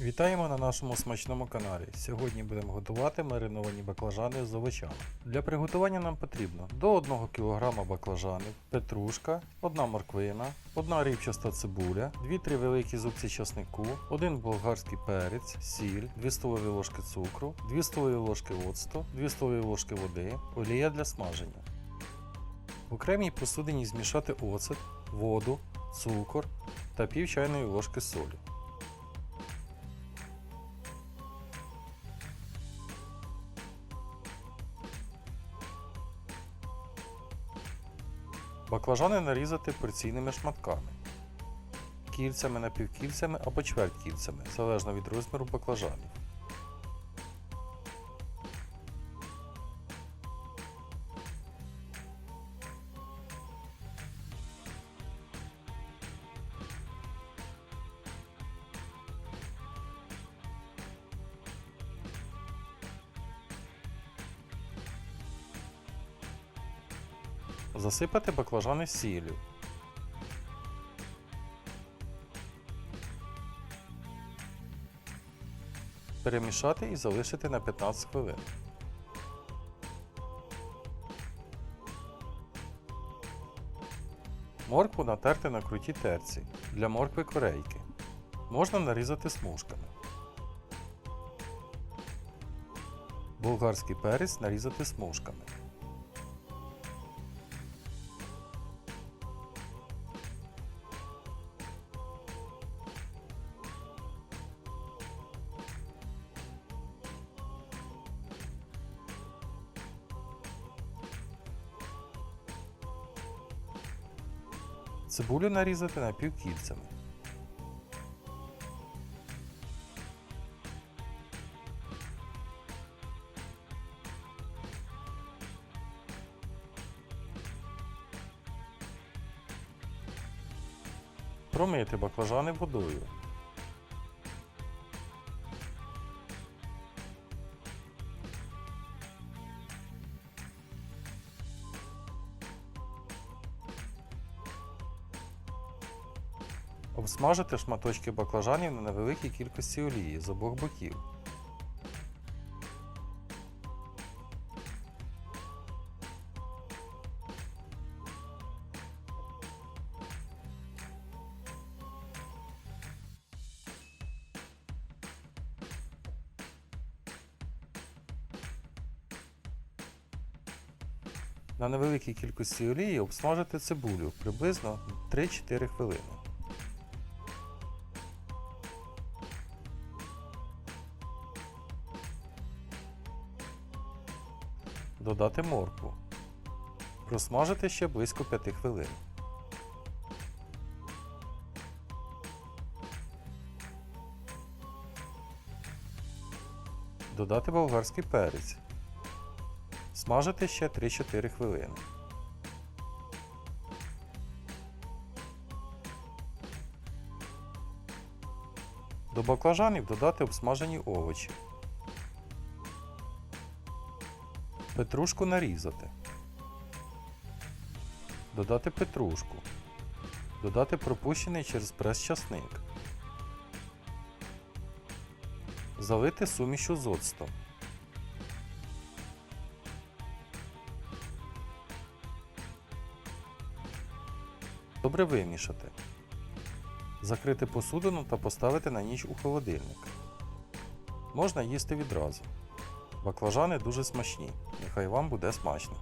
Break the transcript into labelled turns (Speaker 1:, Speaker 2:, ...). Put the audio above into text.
Speaker 1: Вітаємо на нашому смачному каналі. Сьогодні будемо готувати мариновані баклажани з овочами. Для приготування нам потрібно до 1 кг баклажанів, петрушка, 1 морквина, 1 рівчаста цибуля, 2-3 великі зубці часнику, 1 болгарський перець, сіль, 2 столові ложки цукру, 2 столові ложки оцту, 2 столові ложки води, олія для смаження. В окремій посудині змішати оцет, воду, цукор та пів чайної ложки солі. Баклажани нарізати порційними шматками. Кільцями напівкільцями або чверткільцями, залежно від розміру баклажанів. Засипати баклажани сіллю. Перемішати і залишити на 15 хвилин. Моркву натерти на крутій терці для моркви корейки. Можна нарізати смужками. Болгарський перець нарізати смужками. Цибулю нарізати напівкільцями. Промити баклажани водою. Обсмажити шматочки баклажанів на невеликій кількості олії з обох боків. На невеликій кількості олії обсмажити цибулю приблизно 3-4 хвилини. Додати моркву. Просмажити ще близько 5 хвилин. Додати болгарський перець. Смажити ще 3-4 хвилини. До баклажанів додати обсмажені овочі. Петрушку нарізати. Додати петрушку. Додати пропущений через прес часник. Залити сумішу з оцтом. Добре вимішати. Закрити посудину та поставити на ніч у холодильник. Можна їсти відразу. Баклажани дуже смачні. Нехай вам буде смачно.